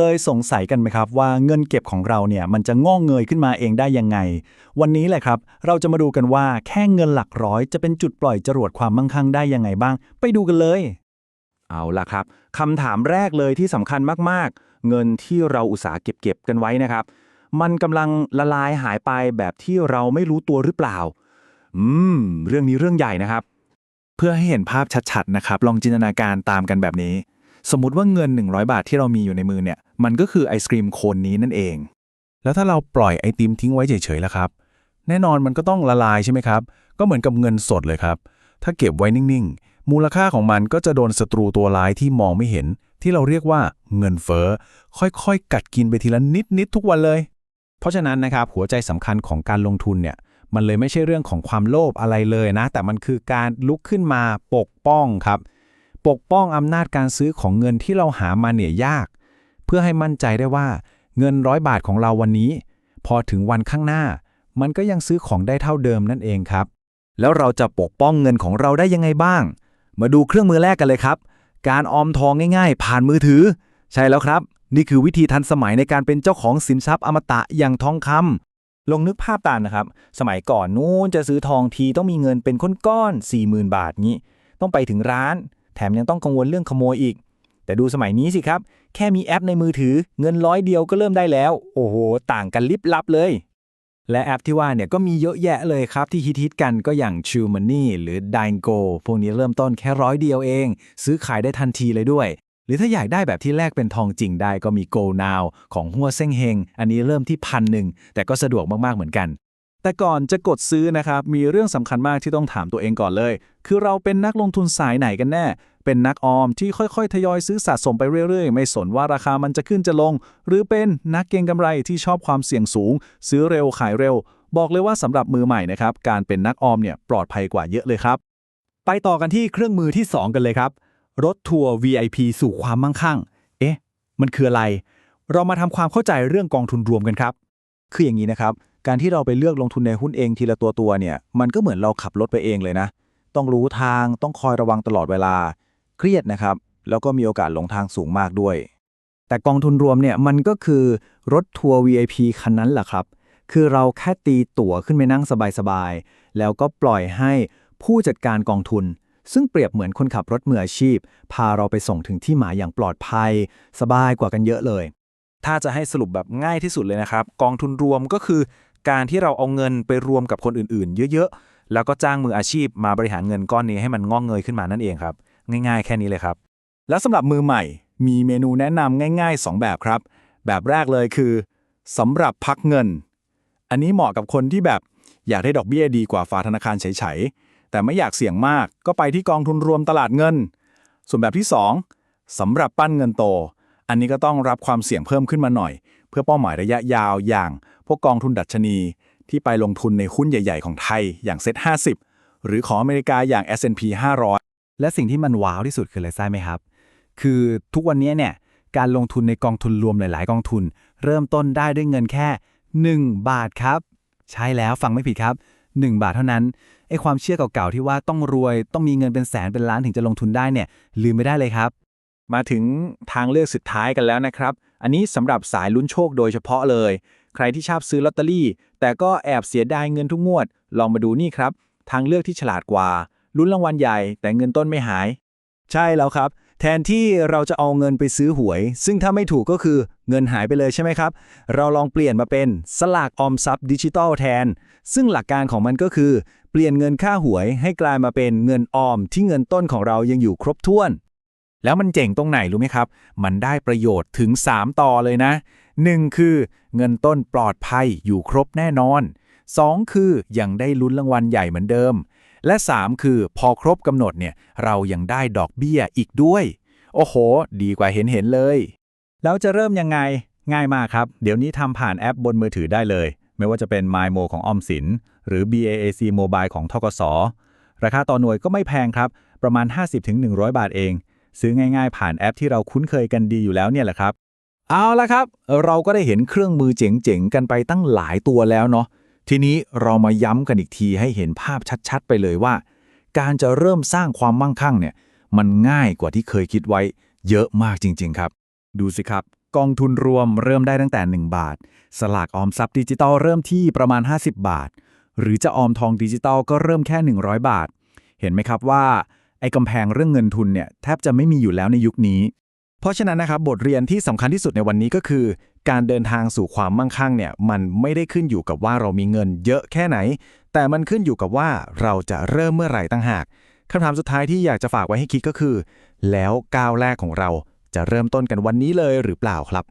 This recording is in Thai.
เคยสงสัยกันไหมครับว่าเงินเก็บของเราเนี่ยมันจะงอกเงยขึ้นมาเองได้ยังไง วันนี้แหละครับ เราจะมาดูกันว่าแค่เงินหลักร้อยจะเป็นจุดปล่อยจรวดความมั่งคั่งได้ยังไงบ้าง ไปดูกันเลย เอาล่ะครับคำถามแรกเลยที่สำคัญมากๆ เงินที่เราอุตสาห์เก็บเก็บกันไว้นะครับ มันกำลังละลายหายไปแบบที่เราไม่รู้ตัวหรือเปล่า อืม เรื่องนี้เรื่องใหญ่นะครับ เพื่อให้เห็นภาพชัดๆนะครับ ลองจินตนาการตามกันแบบนี้ สมมุติว่าเงิน 100 บาทที่เรามีอยู่ในมือเนี่ย มันก็คือไอศกรีมโคนนี้นั่นเอง แล้วถ้าเราปล่อยไอติมทิ้งไว้เฉยๆล่ะครับ แน่นอนมันก็ต้องละลายใช่ไหมครับ ก็เหมือนกับเงินสดเลยครับ ถ้าเก็บไว้นิ่งๆ มูลค่าของมันก็จะโดนศัตรูตัวร้ายที่มองไม่เห็น ที่เราเรียกว่าเงินเฟ้อค่อยๆ กัดกินไปทีละนิดๆทุกวันเลย เพราะฉะนั้นนะครับหัวใจสำคัญของการลงทุนเนี่ยมันเลยไม่ใช่เรื่องของความโลภอะไรเลยนะ แต่มันคือการลุกขึ้นมาปกป้องครับ ปกป้องอำนาจการซื้อของเงินที่เราหามาเนี่ยยาก เพื่อให้มั่นใจได้ว่าเงินร้อยบาทของเราวันนี้ พอถึงวันข้างหน้า มันก็ยังซื้อของได้เท่าเดิมนั่นเองครับ แล้วเราจะปกป้องเงินของเราได้ยังไงบ้าง มาดูเครื่องมือแรกกันเลยครับ การออมทองง่ายๆ ผ่านมือถือ ใช่แล้วครับ นี่คือวิธีทันสมัยในการเป็นเจ้าของสินทรัพย์อมตะอย่างทองคำลองนึกภาพตามนะครับ สมัยก่อนนู้นจะซื้อทองทีต้องมีเงินเป็นก้อนๆ40,000 บาทงี้ ต้องไปถึงร้าน แถมยังต้องกังวลเรื่องขโมยอีก แต่ดูสมัยนี้สิครับ แค่มีแอปในมือถือ เงินร้อยเดียวก็เริ่มได้แล้ว โอ้โห ต่างกันลิบลับเลย และแอปที่ว่าเนี่ยก็มีเยอะแยะเลยครับที่ฮิตๆกันก็อย่าง True Money หรือ d i n Go พวกนี้เริ่มต้นแค่ร้อยเดียวเอง ซื้อขายได้ทันทีเลยด้วย หรือถ้าอยากได้แบบที่แลกเป็นทองจริงได้ก็มี Go Now ของหัวเซ้งเฮงอันนี้เริ่มที่พันหนึ่งแต่ก็สะดวกมากๆเหมือนกัน แต่ก่อนจะกดซื้อนะครับ มีเรื่องสำคัญมากที่ต้องถามตัวเองก่อนเลย คือเราเป็นนักลงทุนสายไหนกันแน่ เป็นนักออมที่ค่อยๆ ทยอยซื้อสะสมไปเรื่อยๆ ไม่สนว่าราคามันจะขึ้นจะลง หรือเป็นนักเก็งกำไรที่ชอบความเสี่ยงสูง ซื้อเร็วขายเร็ว บอกเลยว่าสำหรับมือใหม่นะครับ การเป็นนักออมเนี่ยปลอดภัยกว่าเยอะเลยครับ ไปต่อกันที่เครื่องมือที่ 2 กันเลยครับ รถทัวร์ VIP สู่ความมั่งคั่ง เอ๊ะ มันคืออะไร เรามาทำความเข้าใจเรื่องกองทุนรวมกันครับ คืออย่างนี้นะครับ การที่เราไปเลือกลงทุนในหุ้นเองทีละตัวตัวๆเนี่ย มันก็เหมือนเราขับรถไปเองเลยนะ ต้องรู้ทาง ต้องคอยระวังตลอดเวลา เครียดนะครับ แล้วก็มีโอกาสหลงทางสูงมากด้วย แต่กองทุนรวมเนี่ย มันก็คือรถทัวร์ VIP คันนั้นแหละครับ คือเราแค่ตีตั๋วขึ้นไปนั่งสบายๆ แล้วก็ปล่อยให้ผู้จัดการกองทุน ซึ่งเปรียบเหมือนคนขับรถมืออาชีพ พาเราไปส่งถึงที่หมายอย่างปลอดภัย สบายกว่ากันเยอะเลย ถ้าจะให้สรุปแบบง่ายที่สุดเลยนะครับ กองทุนรวมก็คือ การที่เราเอาเงินไปรวมกับคนอื่น ๆ เยอะ ๆ แล้วก็จ้างมืออาชีพมาบริหารเงินก้อนนี้ให้มันงอกเงยขึ้นมานั่นเองครับ ง่ายๆ แค่นี้เลยครับ แล้วสำหรับมือใหม่ มีเมนูแนะนำง่าย ๆ 2 แบบครับ แบบแรกเลยคือสำหรับพักเงิน อันนี้เหมาะกับคนที่แบบอยากได้ดอกเบี้ยดีกว่าฝากธนาคารเฉยๆแต่ไม่อยากเสี่ยงมากก็ไปที่กองทุนรวมตลาดเงิน ส่วนแบบที่ 2สำหรับปั้นเงินโต อันนี้ก็ต้องรับความเสี่ยงเพิ่มขึ้นมาหน่อย เพื่อเป้าหมายระยะยาวอย่าง พวกกองทุนดัชนี ที่ไปลงทุนในหุ้นใหญ่ ๆ ของไทยอย่างเซ็ต50หรือของอเมริกาอย่าง S&P 500 และสิ่งที่มันว้าวที่สุดคืออะไรทราบไหมครับ คือทุกวันนี้เนี่ยการลงทุนในกองทุนรวมหลาย ๆ กองทุน เริ่มต้นได้ด้วยเงินแค่ 1 บาทครับ ใช่แล้วฟังไม่ผิดครับ 1 บาทเท่านั้นไอ้ความเชื่อเก่า ๆ ที่ว่าต้องรวยต้องมีเงินเป็นแสนเป็นล้านถึงจะลงทุนได้เนี่ยลืมไม่ได้เลยครับ มาถึงทางเลือกสุดท้ายกันแล้วนะครับ อันนี้สำหรับสายลุ้นโชคโดยเฉพาะเลย ใครที่ชอบซื้อลอตเตอรี่ แต่ก็แอบเสียดายเงินทุกงวด ลองมาดูนี่ครับ ทางเลือกที่ฉลาดกว่า ลุ้นรางวัลใหญ่ แต่เงินต้นไม่หาย ใช่แล้วครับ แทนที่เราจะเอาเงินไปซื้อหวย ซึ่งถ้าไม่ถูกก็คือเงินหายไปเลยใช่ไหมครับ เราลองเปลี่ยนมาเป็นสลากออมทรัพย์ดิจิตอลแทน ซึ่งหลักการของมันก็คือ เปลี่ยนเงินค่าหวยให้กลายมาเป็นเงินออมที่เงินต้นของเรายังอยู่ครบถ้วน แล้วมันเจ๋งตรงไหนรู้ไหมครับ มันได้ประโยชน์ถึง 3 ต่อเลยนะ 1. คือเงินต้นปลอดภัยอยู่ครบแน่นอน 2. คือยังได้ลุ้นรางวัลใหญ่เหมือนเดิม และ 3 คือพอครบกำหนดเนี่ยเรายังได้ดอกเบี้ยอีกด้วย โอ้โห ดีกว่าเห็นเห็นเลย แล้วจะเริ่มยังไง ง่ายมากครับ เดี๋ยวนี้ทำผ่านแอปบนมือถือได้เลย ไม่ว่าจะเป็น MyMo ของออมสิน หรือ BAAC Mobile ของทกสราคาต่อหน่วยก็ไม่แพงครับ ประมาณ 50-100 บาทเอง ซื้อง่ายๆ ผ่านแอปที่เราคุ้นเคยกันดีอยู่แล้วเนี่ยแหละครับ เอาละครับ เราก็ได้เห็นเครื่องมือเจ๋งๆ กันไปตั้งหลายตัวแล้วเนาะ ทีนี้เรามาย้ำกันอีกทีให้เห็นภาพชัดๆ ไปเลยว่า การจะเริ่มสร้างความมั่งคั่งเนี่ย มันง่ายกว่าที่เคยคิดไว้ เยอะมากจริง ๆ ครับ ดูสิครับ กองทุนรวมเริ่มได้ตั้งแต่ 1 บาท สลากออมทรัพย์ดิจิตอลเริ่มที่ประมาณ 50 บาท หรือจะออมทองดิจิตอลก็เริ่มแค่ 100 บาท เห็นไหมครับว่า ไอ้กำแพงเรื่องเงินทุนเนี่ยแทบจะไม่มีอยู่แล้วในยุคนี้ เพราะฉะนั้นนะครับบทเรียนที่สำคัญที่สุดในวันนี้ก็คือ การเดินทางสู่ความมั่งคั่งเนี่ยมันไม่ได้ขึ้นอยู่กับว่าเรามีเงินเยอะแค่ไหน แต่มันขึ้นอยู่กับว่าเราจะเริ่มเมื่อไหร่ตั้งหากคำถามสุดท้ายที่อยากจะฝากไว้ให้คิดก็คือ แล้วก้าวแรกของเราจะเริ่มต้นกันวันนี้เลยหรือเปล่าครับ